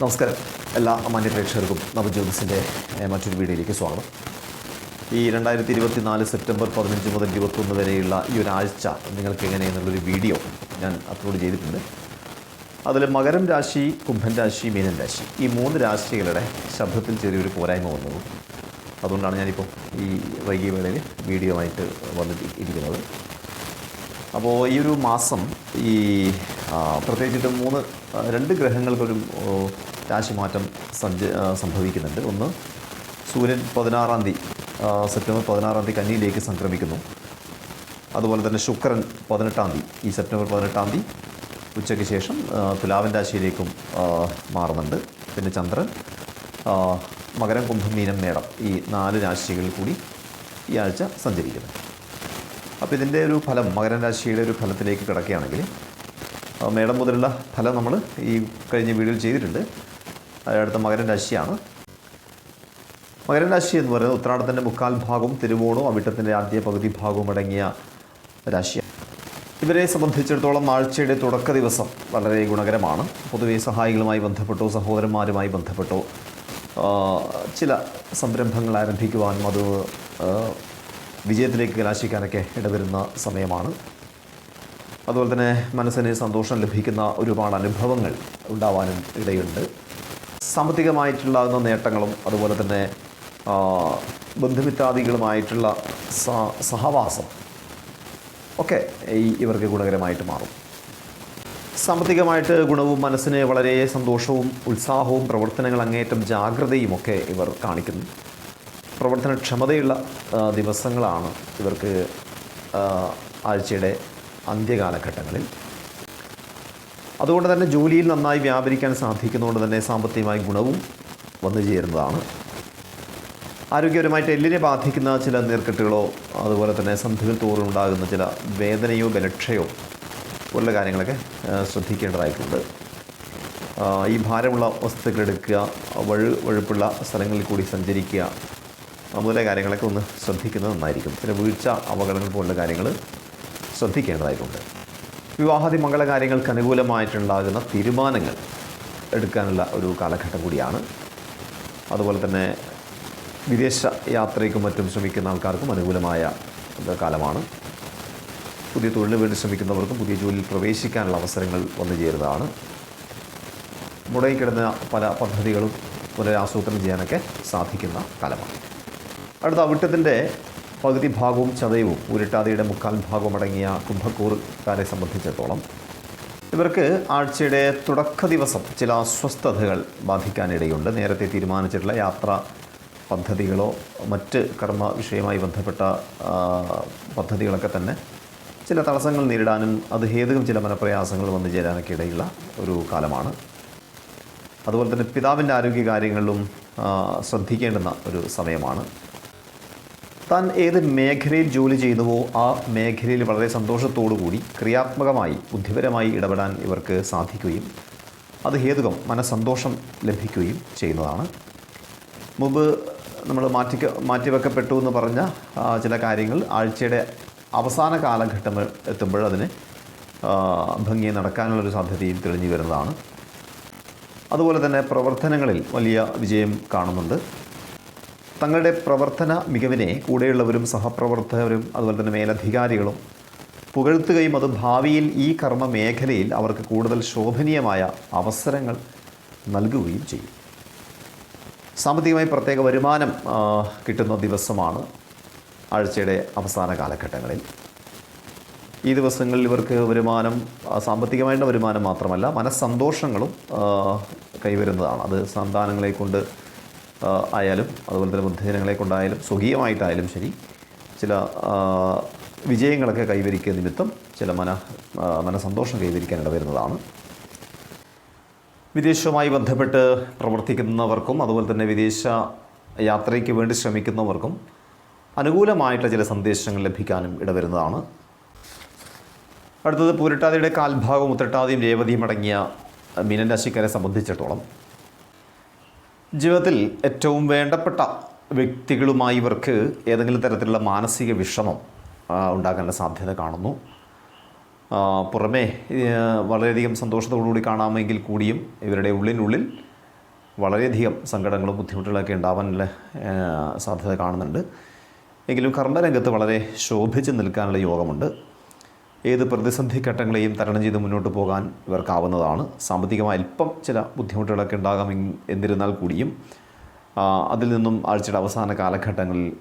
നമസ്കാരം. എല്ലാ മാന്യ പ്രേക്ഷകർക്കും നവജ്യോതിസിന്റെ മറ്റൊരു വീഡിയോയിലേക്ക് സ്വാഗതം. ഈ രണ്ടായിരത്തി ഇരുപത്തി നാല് സെപ്റ്റംബർ പതിനഞ്ച് മുതൽ ഇരുപത്തൊന്ന് വരെയുള്ള ഈ ഒരാഴ്ച നിങ്ങൾക്ക് എങ്ങനെയെന്നുള്ളൊരു വീഡിയോ ഞാൻ അപ്ലോഡ് ചെയ്തിട്ടുണ്ട്. അതിൽ മകരം രാശി കുംഭൻ രാശി മീനൻ രാശി ഈ മൂന്ന് രാശികളുടെ ശബ്ദത്തിൽ ചെറിയൊരു പോരായ്മ വന്നത് അതുകൊണ്ടാണ് ഞാനിപ്പോൾ ഈ വൈകിയ വേളയിൽ വീഡിയോ ആയിട്ട് വന്നിട്ട് ഇരിക്കുന്നത്. അപ്പോൾ ഈ ഒരു മാസം ഈ പ്രത്യേകിച്ചിട്ട് മൂന്ന് രണ്ട് ഗ്രഹങ്ങൾക്കൊരു രാശിമാറ്റം സഞ്ച സംഭവിക്കുന്നുണ്ട്. ഒന്ന് സൂര്യൻ പതിനാറാം തീയതി സെപ്റ്റംബർ പതിനാറാം തീയതി കന്നിയിലേക്ക് സംക്രമിക്കുന്നു. അതുപോലെ തന്നെ ശുക്രൻ പതിനെട്ടാം തീയതി ഈ സെപ്റ്റംബർ പതിനെട്ടാം തീയതി ഉച്ചയ്ക്ക് ശേഷം തുലാവൻ രാശിയിലേക്കും മാറുന്നുണ്ട്. പിന്നെ ചന്ദ്രൻ മകരം കുംഭം മീനം മേടം ഈ നാല് രാശികളിൽ കൂടി ഈ ആഴ്ച സഞ്ചരിക്കുന്നു. അപ്പോൾ ഇതിന്റെ ഒരു ഫലം മകരം രാശിയുടെ ഒരു ഫലത്തിലേക്ക് കിടക്കുകയാണെങ്കിൽ മേടം മുതലുള്ള ഫലം നമ്മൾ ഈ കഴിഞ്ഞ വീഡിയോയിൽ ചെയ്തിട്ടുണ്ട്. അടുത്ത മകരം രാശിയാണ്. മകരം രാശി എന്ന് പറയുന്നത് ഉത്രാടത്തിന്റെ മുക്കാൽ ഭാഗവും തിരുവോണവും അവിട്ടത്തിന്റെ ആദ്യ പകുതി ഭാഗവും അടങ്ങിയ രാശിയാണ്. ഇവരെ സംബന്ധിച്ചിടത്തോളം ആഴ്ചയുടെ തുടക്ക ദിവസം വളരെ ഗുണകരമാണ്. പൊതുവെ സഹായികളുമായി ബന്ധപ്പെട്ടോ സഹോദരന്മാരുമായി ബന്ധപ്പെട്ടോ ചില സംരംഭങ്ങൾ ആരംഭിക്കുവാനും അത് വിജയത്തിലേക്ക് കലാശിക്കാനൊക്കെ ഇടവരുന്ന സമയമാണ്. അതുപോലെ തന്നെ മനസ്സിന് സന്തോഷം ലഭിക്കുന്ന ഒരുപാട് അനുഭവങ്ങൾ ഉണ്ടാവാനും ഇടയുണ്ട്. സാമ്പത്തികമായിട്ടുണ്ടാകുന്ന നേട്ടങ്ങളും അതുപോലെ തന്നെ ബന്ധുമിത്രാദികളുമായിട്ടുള്ള സഹവാസം ഒക്കെ ഈ ഇവർക്ക് ഗുണകരമായിട്ട് മാറും. സാമ്പത്തികമായിട്ട് ഗുണവും മനസ്സിന് വളരെ സന്തോഷവും ഉത്സാഹവും പ്രവർത്തനങ്ങൾ അങ്ങേറ്റം ജാഗ്രതയും ഒക്കെ ഇവർ കാണിക്കുന്നു. പ്രവർത്തനക്ഷമതയുള്ള ദിവസങ്ങളാണ് ഇവർക്ക് ആഴ്ചയുടെ അന്ത്യകാലഘട്ടങ്ങളിൽ. അതുകൊണ്ട് തന്നെ ജോലിയിൽ നന്നായി വ്യാപരിക്കാൻ സാധിക്കുന്നതുകൊണ്ട് തന്നെ സാമ്പത്തികമായി ഗുണവും വന്നു ചേരുന്നതാണ്. ആരോഗ്യപരമായിട്ട് എല്ലിനെ ബാധിക്കുന്ന ചില നീർക്കെട്ടുകളോ അതുപോലെ തന്നെ സന്ധികൾ തോറും ഉണ്ടാകുന്ന ചില വേദനയോ ബലക്ഷയോ പോലുള്ള കാര്യങ്ങളൊക്കെ ശ്രദ്ധിക്കേണ്ടതായിട്ടുണ്ട്. ഈ ഭാരമുള്ള വസ്തുക്കൾ എടുക്കുക വഴു വഴുപ്പുള്ള സ്ഥലങ്ങളിൽ കൂടി സഞ്ചരിക്കുക മുതലായ കാര്യങ്ങളൊക്കെ ഒന്ന് ശ്രദ്ധിക്കുന്നത് നന്നായിരിക്കും. പിന്നെ വീഴ്ച അപകടങ്ങൾ പോലുള്ള കാര്യങ്ങൾ ശ്രദ്ധിക്കേണ്ടതായിട്ടുണ്ട്. വിവാഹാദി മംഗളകാര്യങ്ങൾക്ക് അനുകൂലമായിട്ടുണ്ടാകുന്ന തീരുമാനങ്ങൾ എടുക്കാനുള്ള ഒരു കാലഘട്ടം കൂടിയാണ്. അതുപോലെ തന്നെ വിദേശ യാത്രയ്ക്കും മറ്റും ശ്രമിക്കുന്ന ആൾക്കാർക്കും അനുകൂലമായ കാലമാണ്. പുതിയ തൊഴിലിന് വേണ്ടി ശ്രമിക്കുന്നവർക്കും പുതിയ ജോലിയിൽ പ്രവേശിക്കാനുള്ള അവസരങ്ങൾ വന്നു ചേരുന്നതാണ്. മുടങ്ങിക്കിടന്ന പല പദ്ധതികളും പുനരാസൂത്രണം ചെയ്യാനൊക്കെ സാധിക്കുന്ന കാലമാണ്. അടുത്ത അവിട്ടത്തിന്റെ പകുതി ഭാഗവും ചതയവും ഉരുട്ടാതിയുടെ മുക്കാൽ ഭാഗവും അടങ്ങിയ കുംഭക്കൂറുകാരെ സംബന്ധിച്ചിടത്തോളം ഇവർക്ക് ആഴ്ചയുടെ തുടക്ക ദിവസം ചില അസ്വസ്ഥതകൾ ബാധിക്കാനിടയുണ്ട്. നേരത്തെ തീരുമാനിച്ചിട്ടുള്ള യാത്ര പദ്ധതികളോ മറ്റ് കർമ്മ വിഷയമായി ബന്ധപ്പെട്ട പദ്ധതികളൊക്കെ തന്നെ ചില തടസ്സങ്ങൾ നേരിടാനും അത് ഹേതുകം ചില മനപ്രയാസങ്ങൾ വന്നു ചേരാനൊക്കെ ഇടയുള്ള ഒരു കാലമാണ്. അതുപോലെ തന്നെ പിതാവിന്റെ ആരോഗ്യ കാര്യങ്ങളിലും ശ്രദ്ധിക്കേണ്ടുന്ന ഒരു സമയമാണ്. താൻ ഏത് മേഖലയിൽ ജോലി ചെയ്യുന്നുവോ ആ മേഖലയിൽ വളരെ കൂടി ക്രിയാത്മകമായി ബുദ്ധിപരമായി ഇടപെടാൻ ഇവർക്ക് സാധിക്കുകയും അത് ഹേതുകം മനസ്സന്തോഷം ലഭിക്കുകയും ചെയ്യുന്നതാണ്. മുമ്പ് നമ്മൾ മാറ്റി മാറ്റിവെക്കപ്പെട്ടു എന്ന് പറഞ്ഞ ചില കാര്യങ്ങൾ ആഴ്ചയുടെ അവസാന കാലഘട്ടം എത്തുമ്പോൾ അതിന് ഭംഗിയെ നടക്കാനുള്ളൊരു സാധ്യതയും തെളിഞ്ഞു വരുന്നതാണ്. അതുപോലെ തന്നെ പ്രവർത്തനങ്ങളിൽ വലിയ വിജയം കാണുന്നുണ്ട്. തങ്ങളുടെ പ്രവർത്തന മികവിനെ കൂടെയുള്ളവരും സഹപ്രവർത്തകരും അതുപോലെ തന്നെ മേലധികാരികളും പുകഴ്ത്തുകയും അത് ഭാവിയിൽ ഈ കർമ്മ മേഖലയിൽ അവർക്ക് കൂടുതൽ ശോഭനീയമായ അവസരങ്ങൾ നൽകുകയും ചെയ്യും. സാമ്പത്തികമായി പ്രത്യേക വരുമാനം കിട്ടുന്ന ദിവസമാണ് ആഴ്ചയുടെ അവസാന കാലഘട്ടങ്ങളിൽ. ഈ ദിവസങ്ങളിൽ ഇവർക്ക് വരുമാനം സാമ്പത്തികമായിട്ടുള്ള വരുമാനം മാത്രമല്ല മനസ്സന്തോഷങ്ങളും കൈവരുന്നതാണ്. അത് സന്താനങ്ങളെ കൊണ്ട് ആയാലും അതുപോലെ തന്നെ ബുദ്ധിജനങ്ങളെ കൊണ്ടായാലും സ്വകീയമായിട്ടായാലും ശരി ചില വിജയങ്ങളൊക്കെ കൈവരിക്കുക നിമിത്തം ചില മന മനസന്തോഷം കൈവരിക്കാൻ ഇടവരുന്നതാണ്. വിദേശവുമായി ബന്ധപ്പെട്ട് പ്രവർത്തിക്കുന്നവർക്കും അതുപോലെ തന്നെ വിദേശ യാത്രയ്ക്ക് വേണ്ടി ശ്രമിക്കുന്നവർക്കും അനുകൂലമായിട്ടുള്ള ചില സന്ദേശങ്ങൾ ലഭിക്കാനും ഇടവരുന്നതാണ്. അടുത്തത് പൂരട്ടാതിയുടെ കാൽഭാഗവും ഉത്തരട്ടാതിയും രേവതിയും അടങ്ങിയ മീനൻ രാശിക്കാരെ സംബന്ധിച്ചിടത്തോളം ജീവിതത്തിൽ ഏറ്റവും വേണ്ടപ്പെട്ട വ്യക്തികളുമായി ഇവർക്ക് ഏതെങ്കിലും തരത്തിലുള്ള മാനസിക വിഷമം ഉണ്ടാകാനുള്ള സാധ്യത കാണുന്നു. പുറമേ വളരെയധികം സന്തോഷത്തോടുകൂടി കാണാമെങ്കിൽ കൂടിയും ഇവരുടെ ഉള്ളിനുള്ളിൽ വളരെയധികം സങ്കടങ്ങളും ബുദ്ധിമുട്ടുകളൊക്കെ ഉണ്ടാവാനുള്ള സാധ്യത കാണുന്നുണ്ട്. എങ്കിലും കർമ്മരംഗത്ത് വളരെ ശോഭിച്ച് നിൽക്കാനുള്ള യോഗമുണ്ട്. ഏത് പ്രതിസന്ധി ഘട്ടങ്ങളെയും തരണം ചെയ്ത് മുന്നോട്ട് പോകാൻ ഇവർക്കാവുന്നതാണ്. സാമ്പത്തികമായി അല്പം ചില ബുദ്ധിമുട്ടുകളൊക്കെ ഉണ്ടാകാം എന്നിരുന്നാൽ കൂടിയും അതിൽ നിന്നും ആഴ്ചയുടെ അവസാന കാലഘട്ടങ്ങളിൽ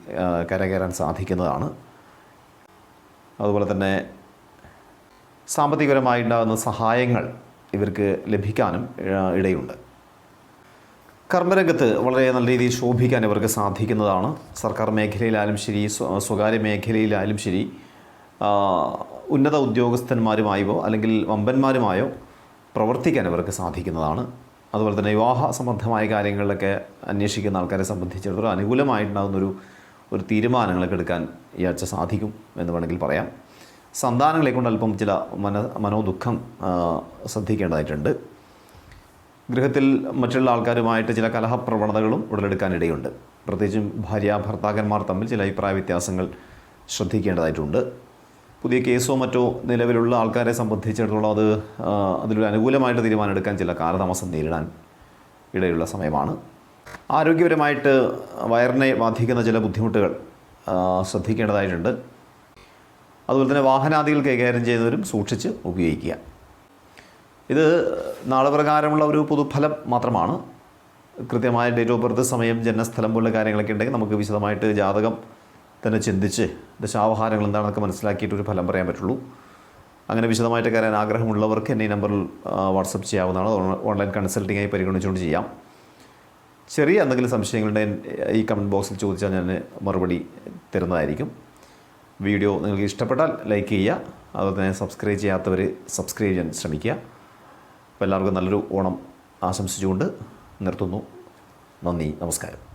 കരകയറാൻ സാധിക്കുന്നതാണ്. അതുപോലെ തന്നെ സാമ്പത്തികപരമായി ഉണ്ടാകുന്ന സഹായങ്ങൾ ഇവർക്ക് ലഭിക്കാനും ഇടയുണ്ട്. കർമ്മരംഗത്ത് വളരെ നല്ല രീതിയിൽ ശോഭിക്കാൻ ഇവർക്ക് സാധിക്കുന്നതാണ്. സർക്കാർ മേഖലയിലായാലും ശരി സ്വ- സ്വകാര്യ മേഖലയിലായാലും ശരി ഉന്നത ഉദ്യോഗസ്ഥന്മാരുമായോ അല്ലെങ്കിൽ വമ്പന്മാരുമായോ പ്രവർത്തിക്കാൻ ഇവർക്ക് സാധിക്കുന്നതാണ്. അതുപോലെ തന്നെ വിവാഹ സംബന്ധമായ കാര്യങ്ങളിലൊക്കെ അന്വേഷിക്കുന്ന ആൾക്കാരെ സംബന്ധിച്ചിടത്തോളം അനുകൂലമായിട്ടുണ്ടാകുന്നൊരു ഒരു തീരുമാനങ്ങളൊക്കെ എടുക്കാൻ ഈ ആഴ്ച സാധിക്കും എന്ന് വേണമെങ്കിൽ പറയാം. സന്താനങ്ങളെ കൊണ്ട് അല്പം ചില മന മനോദുഃഖം ശ്രദ്ധിക്കേണ്ടതായിട്ടുണ്ട്. ഗൃഹത്തിൽ മറ്റുള്ള ആൾക്കാരുമായിട്ട് ചില കലഹപ്രവണതകളും ഉടലെടുക്കാനിടയുണ്ട്. പ്രത്യേകിച്ചും ഭാര്യ ഭർത്താക്കന്മാർ തമ്മിൽ ചില അഭിപ്രായ വ്യത്യാസങ്ങൾ ശ്രദ്ധിക്കേണ്ടതായിട്ടുണ്ട്. പുതിയ കേസോ മറ്റോ നിലവിലുള്ള ആൾക്കാരെ സംബന്ധിച്ചിടത്തോളം അത് അതിലൊരു അനുകൂലമായിട്ട് തീരുമാനമെടുക്കാൻ ചില കാലതാമസം നേരിടാൻ ഇടയുള്ള സമയമാണ്. ആരോഗ്യപരമായിട്ട് വയറിനെ ബാധിക്കുന്ന ചില ബുദ്ധിമുട്ടുകൾ ശ്രദ്ധിക്കേണ്ടതായിട്ടുണ്ട്. അതുപോലെ തന്നെ വാഹനാദികൾ കൈകാര്യം ചെയ്യുന്നവരും സൂക്ഷിച്ച് ഉപയോഗിക്കുക. ഇത് നാളെ പ്രകാരമുള്ള ഒരു പൊതുഫലം മാത്രമാണ്. കൃത്യമായ ഡേറ്റ് ഓഫ് ബർത്ത് സമയം ജനനസ്ഥലം പോലുള്ള കാര്യങ്ങളൊക്കെ ഉണ്ടെങ്കിൽ നമുക്ക് വിശദമായിട്ട് ജാതകം തന്നെ ചിന്തിച്ച് ദശാവഹാരങ്ങൾ എന്താണെന്നൊക്കെ മനസ്സിലാക്കിയിട്ട് ഒരു ഫലം പറയാൻ പറ്റുള്ളൂ. അങ്ങനെ വിശദമായിട്ട് കയറാൻ ആഗ്രഹമുള്ളവർക്ക് എന്നെ ഈ നമ്പറിൽ വാട്സപ്പ് ചെയ്യാവുന്നതാണ്. ഓൺ- ഓൺലൈൻ കൺസൾട്ടിങ്ങായി പരിഗണിച്ചുകൊണ്ട് ചെയ്യാം. ചെറിയ എന്തെങ്കിലും സംശയങ്ങളുടെ ഈ കമന്റ് ബോക്സിൽ ചോദിച്ചാൽ ഞാൻ മറുപടി തരുന്നതായിരിക്കും. വീഡിയോ നിങ്ങൾക്ക് ഇഷ്ടപ്പെട്ടാൽ ലൈക്ക് ചെയ്യുക. അതുപോലെ തന്നെ സബ്സ്ക്രൈബ് ചെയ്യാത്തവർ സബ്സ്ക്രൈബ് ചെയ്യാൻ ശ്രമിക്കുക. അപ്പോൾ എല്ലാവർക്കും നല്ലൊരു ഓണം ആശംസിച്ചുകൊണ്ട് നിർത്തുന്നു. നന്ദി നമസ്കാരം.